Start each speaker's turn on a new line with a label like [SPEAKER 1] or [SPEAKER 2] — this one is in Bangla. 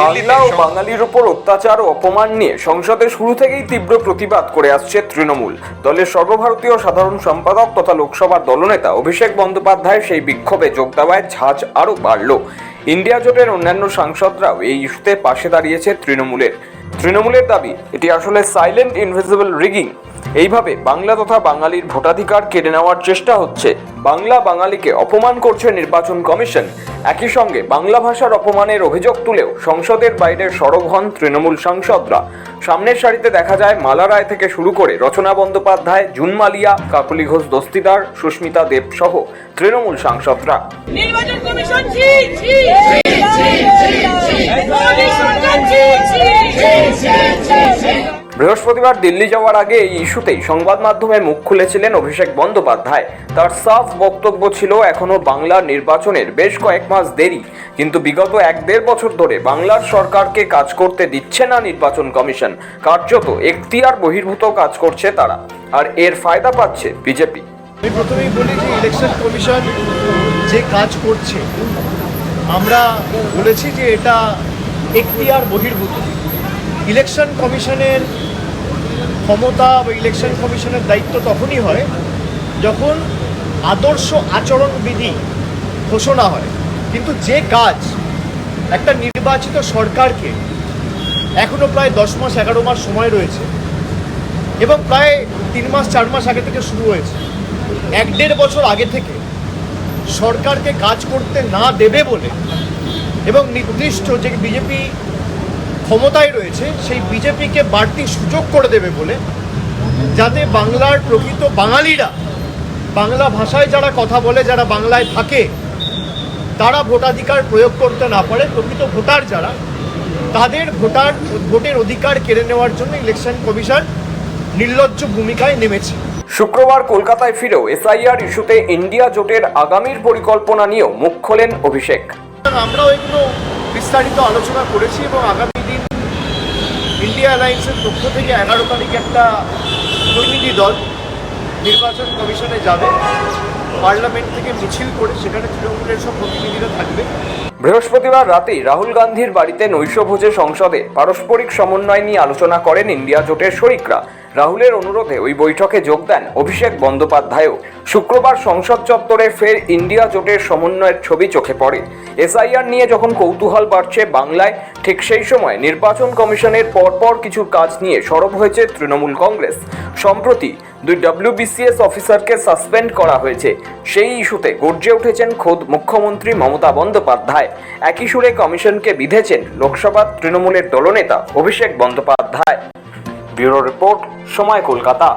[SPEAKER 1] বাংলা ও বাঙালির উপর অত্যাচার ও অপমান নিয়ে সংসদে শুরু থেকেই তীব্র প্রতিবাদ করে আসছে তৃণমূল। দলের সর্বভারতীয় সাধারণ সম্পাদক তথা লোকসভার দলনেতা অভিষেক বন্দ্যোপাধ্যায় সেই বিক্ষোভে যোগ দেওয়ায় ঝাঁজ আরও বাড়ল। ইন্ডিয়া জোটের অন্যান্য সাংসদরাও এই ইস্যুতে পাশে দাঁড়িয়েছে তৃণমূলের। তৃণমূলের দাবি এটি আসলে সাইলেন্ট ইনভিজিবল রিগিং এইভাবে বাংলা তথা বাঙালির ভোটাধিকার কেড়ে নেওয়ার চেষ্টা হচ্ছে বাংলা বাঙালিকে অপমান করছে নির্বাচন কমিশন একই সঙ্গে বাংলা ভাষার অপমানের অভিযোগ তুলেও সংসদের বাইরে সরব হন তৃণমূল সাংসদরা সামনের সারিতে দেখা যায় মালা রায় থেকে শুরু করে রচনা বন্দ্যোপাধ্যায় জুন মালিয়া কাকলি ঘোষ দস্তিদার সুস্মিতা দেব সহ তৃণমূল সাংসদরা
[SPEAKER 2] নির্বাচন কমিশন
[SPEAKER 1] বৃহস্পতিবার দিল্লি যাওয়ার আগে এই ইস্যুতেই সংবাদ মাধ্যমে মুখ খুলেছিলেন অভিষেক বন্দ্যোপাধ্যায়। তার সাফ বক্তব্য ছিল এখনও বাংলার নির্বাচনের বেশ কয়েক মাস দেরি, কিন্তু বিগত এক দেড় বছর ধরে বাংলার সরকারকে কাজ করতে দিচ্ছে না নির্বাচন কমিশন। কার্যত এখতিয়ার বহির্ভূত কাজ করছে তারা, আর এর ফায়দা পাচ্ছে বিজেপি।
[SPEAKER 3] আমি প্রথমেই বলি যে ইলেকশন কমিশন যে কাজ করছে, আমরা বলেছি যে এটা এখতিয়ার বহির্ভূত। ইলেকশন কমিশনের ক্ষমতা বা ইলেকশন কমিশনের দায়িত্ব তখনই হয় যখন আদর্শ আচরণবিধি ঘোষণা হয়। কিন্তু যে কাজ একটা নির্বাচিত সরকারকে এখনও প্রায় দশ মাস, এগারো মাস সময় রয়েছে এবং প্রায় তিন মাস, চার মাস আগে থেকে শুরু হয়েছে। এক দেড় বছর আগে থেকে সরকারকে কাজ করতে না দেবে বলে এবং নির্দিষ্ট যে বিজেপি ক্ষমতায় রয়েছে সেই বিজেপিকে বাড়তি সুযোগ করে দেবে বলে যাতে বাংলার প্রকৃত বাঙালিরা বাংলা ভাষায় যারা কথা বলে যারা বাংলায় থাকে তারা ভোটাধিকার প্রয়োগ করতে না পারে প্রকৃত ভোটার যারা তাদের ভোটার ভোটের অধিকার কেড়ে নেওয়ার জন্য ইলেকশন কমিশন নির্লজ্জ ভূমিকায় নেমেছে।
[SPEAKER 1] শুক্রবার কলকাতায় ফিরেও এসআইআর ইস্যুতে ইন্ডিয়া জোটের আগামীর পরিকল্পনা নিয়েও মুখ খোলেন অভিষেক।
[SPEAKER 3] আমরাও এগুলো বিস্তারিত আলোচনা করেছি এবং আগামী ইন্ডিয়া অ্যালায়েন্সের পক্ষ থেকে এগারো তারিখ একটা প্রতিনিধি দল নির্বাচন কমিশনে যাবে। পার্লামেন্ট থেকে মিছিল করে সেখানে তৃণমূলের সব প্রতিনিধিরা থাকবে।
[SPEAKER 1] বৃহস্পতিবার রাতেই রাহুল গান্ধীর বাড়িতে নৈশভোজে সংসদে পারস্পরিক সমন্বয় নিয়ে আলোচনা করেন ইন্ডিয়া জোটের শরিকরা। রাহুলের অনুরোধে ওই বৈঠকে যোগ দেন অভিষেক বন্দ্যোপাধ্যায়ও। শুক্রবার সংসদ চত্বরে ফের ইন্ডিয়া জোটের সমন্বয়ের ছবি চোখে পড়ে। এসআইআর নিয়ে যখন কৌতূহল বাড়ছে বাংলায়, ঠিক সেই সময় নির্বাচন কমিশনের পরপর কিছু কাজ নিয়ে সরব হয়েছে তৃণমূল কংগ্রেস। সম্প্রতি দুই ডব্লিউবিসিএস অফিসারকে সাসপেন্ড করা হয়েছে। সেই ইস্যুতে গর্জে উঠেছেন খোদ মুখ্যমন্ত্রী মমতা বন্দ্যোপাধ্যায়। একই সুরে কমিশনকে বিধেছেন লোকসভার তৃণমূলের দলনেতা অভিষেক বন্দ্যোপাধ্যায়। ব্যুরো রিপোর্ট সময় কলকাতা।